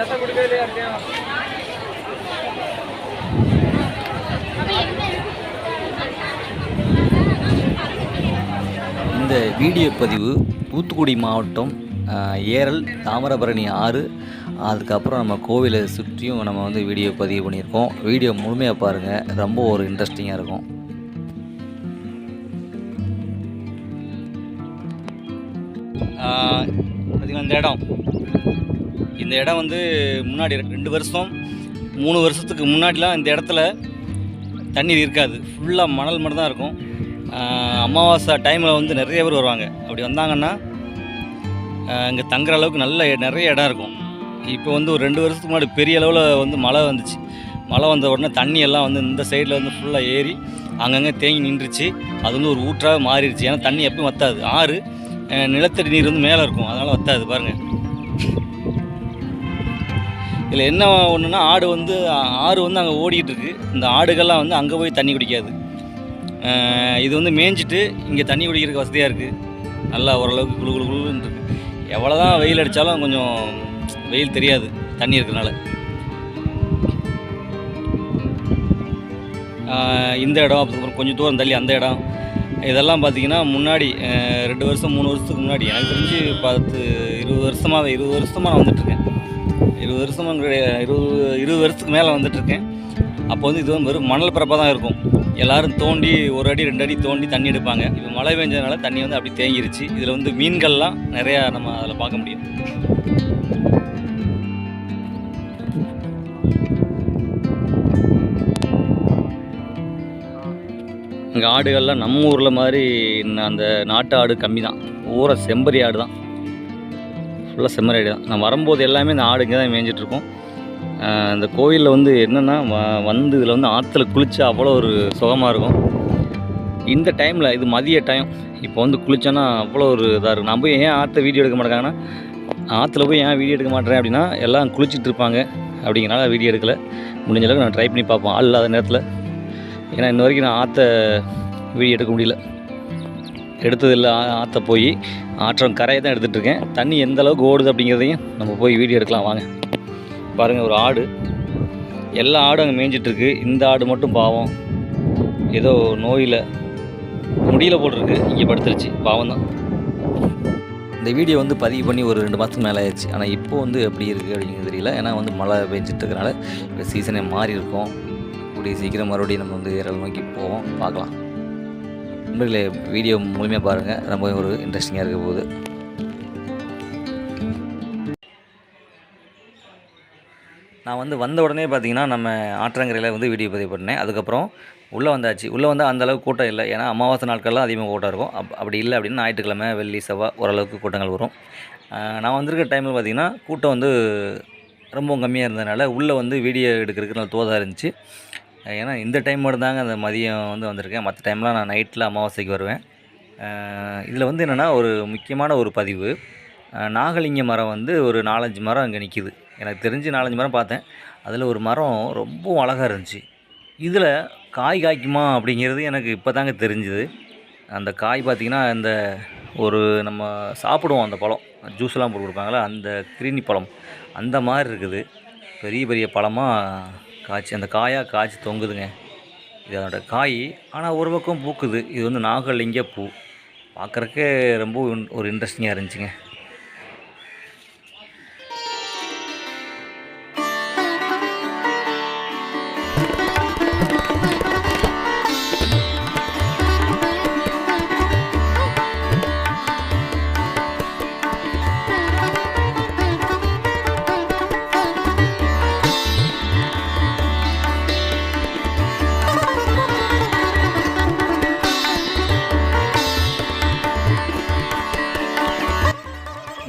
இந்த வீடியோ பதிவு தூத்துக்குடி மாவட்டம் ஏரல் தாமிரபரணி ஆறு. அதுக்கப்புறம் நம்ம கோவிலை சுற்றியும் நம்ம வந்து வீடியோ பதிவு பண்ணியிருக்கோம். வீடியோ முழுமையாக பாருங்கள் ரொம்ப ஒரு இன்ட்ரெஸ்டிங்காக இருக்கும். பார்த்தீங்கன்னா இந்த இடம். இந்த இடம் வந்து முன்னாடி ரெண்டு வருஷம் மூணு வருஷத்துக்கு முன்னாடிலாம் இந்த இடத்துல தண்ணீர் இருக்காது. ஃபுல்லாக மணல் மட்டும் தான் இருக்கும் அமாவாசை டைமில் வந்து நிறைய பேர் வருவாங்க. அப்படி வந்தாங்கன்னா இங்கே தங்குற அளவுக்கு நல்ல நிறைய இடம் இருக்கும். இப்போ வந்து ஒரு ரெண்டு வருஷத்துக்கு முன்னாடி பெரிய அளவில் வந்து மழை வந்துச்சு. மழை வந்த உடனே தண்ணி எல்லாம் வந்து இந்த சைடில் வந்து ஃபுல்லாக ஏறி அங்கங்கே தேங்கி நின்றுச்சு. அது வந்து ஒரு ஊற்றாக மாறிடுச்சு. ஏன்னா தண்ணி எப்பவும் வத்தாது. ஆறு நிலத்தடி நீர் வந்து மேலே இருக்கும். அதனால் வத்தாது பாருங்கள் இதில் என்ன ஒன்றுனா ஆடு வந்து ஆறு வந்து அங்கே ஓடிக்கிட்டு இருக்குது இந்த ஆடுகள்லாம் வந்து அங்கே போய் தண்ணி குடிக்காது. இது வந்து மேய்ஞ்சிட்டு இங்கே தண்ணி குடிக்கிறதுக்கு வசதியாக இருக்குது நல்லா ஓரளவுக்கு குளு குளு குளுன்னு இருக்குது எவ்வளோ தான் வெயில் அடித்தாலும் கொஞ்சம் வெயில் தெரியாது தண்ணி இருக்கிறனால. இந்த இடம் அப்புறம் கொஞ்சம் தூரம் தள்ளி அந்த இடம். இதெல்லாம் பார்த்தீங்கன்னா முன்னாடி ரெண்டு வருஷம் மூணு வருஷத்துக்கு முன்னாடி. எனக்கு தெரிஞ்சு பத்து இருபது வருஷமாக இருபது வருஷமாக நான் வந்துட்டுருக்கேன். இருபது வருஷமாக கிடையாது. இருபது இருபது வருஷத்துக்கு மேலே வந்துட்டுருக்கேன். அப்போ வந்து இது வந்து வெறும் மணல் பரப்பாக தான் இருக்கும். எல்லாரும் தோண்டி ஒரு அடி ரெண்டு அடி தோண்டி தண்ணி எடுப்பாங்க. இப்போ மழை பெஞ்சதுனால தண்ணி வந்து அப்படி தேங்கிருச்சு. இதில் வந்து மீன்கள்லாம் நிறையா நம்ம அதில் பார்க்க முடியும். இங்கே ஆடுகள்லாம் நம்ம ஊரில் மாதிரி அந்த நாட்டு ஆடு கம்மி தான் ஊரை செம்பரி ஆடு தான் ஃபுல்லாக செம்மறி ஆடு தான். நான் வரும்போது எல்லாமே இந்த ஆடு இங்கே தான் மேய்ஞ்சிட்ருக்கோம் இந்த கோயிலில் வந்து என்னென்னா வ- வந்து இதில் வந்து ஆற்றுல குளிச்சா அவ்வளோ ஒரு சுகமாக இருக்கும். இந்த டைமில் இது மதிய டைம் இப்போ வந்து குளிச்சோன்னா அவ்வளோ ஒரு இதாக இருக்கும். நான் போய் ஏன் ஆற்ற வீடியோ எடுக்க மாட்டேங்காங்கன்னா ஆற்றுல போய் ஏன் வீடியோ எடுக்க மாட்டேறேன் அப்படின்னா எல்லாம் குளிச்சிட்டு இருப்பாங்க அப்படிங்கிறனால வீடியோ எடுக்கலை. முடிஞ்ச அளவுக்கு நான் ட்ரை பண்ணி பார்ப்போம். ஆள் இல்லாத நேரத்தில். ஏன்னா இன்ன வரைக்கும் நான் ஆற்ற வீடியோ எடுக்க முடியல. எடுத்ததில்லை ஆற்ற போய் ஆற்றம் கரையை தான் எடுத்துகிட்டு இருக்கேன் தண்ணி எந்த அளவுக்கு ஓடுது அப்படிங்கிறதையும் நம்ம போய் வீடியோ எடுக்கலாம் வாங்க. பாருங்கள் ஒரு ஆடு. எல்லா ஆடும் அங்கே மேய்ஞ்சிட்ருக்கு இந்த ஆடு மட்டும் பாவம். ஏதோ நோயில். முடியல போட்டிருக்கு இங்கே படுத்துருச்சு. பாவம் தான் இந்த வீடியோ வந்து பதிவு பண்ணி ஒரு ரெண்டு மாதத்துக்கு மேலே ஆயிடுச்சு. ஆனால் இப்போ வந்து எப்படி இருக்குது அப்படிங்கிறது தெரியல. ஏன்னா வந்து மழை பெஞ்சிட்ருக்கனால இப்போ சீசனே மாறி இருக்கும் கூடிய சீக்கிரம் மறுபடியும் நம்ம வந்து ஏரல் நோக்கி போவோம். பார்க்கலாம். நண்பர்களே வீடியோ முழுமையாக பாருங்கள் ரொம்ப ஒரு இன்ட்ரெஸ்டிங்காக இருக்க போகுது. நான் வந்து வந்த உடனே பார்த்தீங்கன்னா நம்ம ஆற்றங்கரையில் வந்து வீடியோ பதிவு பண்ணேன் அதுக்கப்புறம் உள்ளே வந்தாச்சு. உள்ளே வந்தால் அந்தளவுக்கு கூட்டம் இல்லை. ஏன்னா அமாவாசை நாட்கள்லாம் அதிகமாக கூட்டம் இருக்கும். அப் அப்படி இல்லை அப்படின்னா ஞாயிற்றுக்கிழமை வெள்ளி செவ்வாய் ஓரளவுக்கு கூட்டங்கள் வரும். நான் வந்திருக்க டைமில் பார்த்திங்கன்னா கூட்டம் வந்து ரொம்ப கம்மியாக இருந்ததுனால உள்ளே வந்து வீடியோ எடுக்கிறதுக்கு நல்ல தோதாக இருந்துச்சு. ஏன்னா இந்த டைம் மட்டும்தாங்க அந்த மதியம் வந்து வந்திருக்கேன். மற்ற டைம்லாம் நான் நைட்டில் அமாவாசைக்கு வருவேன். இதில் வந்து என்னென்னா ஒரு முக்கியமான ஒரு பதிவு. நாகலிங்க மரம் வந்து ஒரு நாலஞ்சு மரம் அங்கே நிற்கிது எனக்கு தெரிஞ்சு நாலஞ்சு மரம் பார்த்தேன். அதில் ஒரு மரம் ரொம்ப அழகாக இருந்துச்சு. இதில் காய் காய்க்குமா அப்படிங்கிறது எனக்கு இப்போ தாங்க தெரிஞ்சுது. அந்த காய் பார்த்திங்கன்னா இந்த ஒரு நம்ம சாப்பிடுவோம் அந்த பழம். ஜூஸ்லாம் போட்டு கொடுப்பாங்களே அந்த கிரீனி பழம். அந்த மாதிரி இருக்குது. பெரிய பெரிய பழமாக காய்ச்சி அந்த காயாக காய்ச்சி தொங்குதுங்க. இது அதோடய காய் ஆனால் ஒரு பக்கம் பூக்குது. இது வந்து நாகலிங்க பூ. பார்க்குறக்கே ரொம்ப ஒரு இன்ட்ரெஸ்டிங்காக இருந்துச்சுங்க.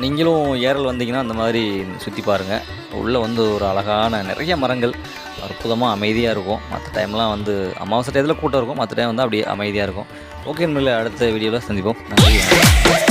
நீங்களும் ஏரல் வந்தீங்கன்னா அந்த மாதிரி சுற்றி பாருங்கள் உள்ளே வந்து ஒரு அழகான நிறைய மரங்கள். அற்புதமாக அமைதியாக இருக்கும். மற்ற டைம்லாம் வந்து அமாவாசை டயத்தில் கூட்டம் இருக்கும். மற்ற டைம் வந்து அப்படியே அமைதியாக இருக்கும். ஓகே அடுத்த வீடியோவில் சந்திப்போம். நன்றி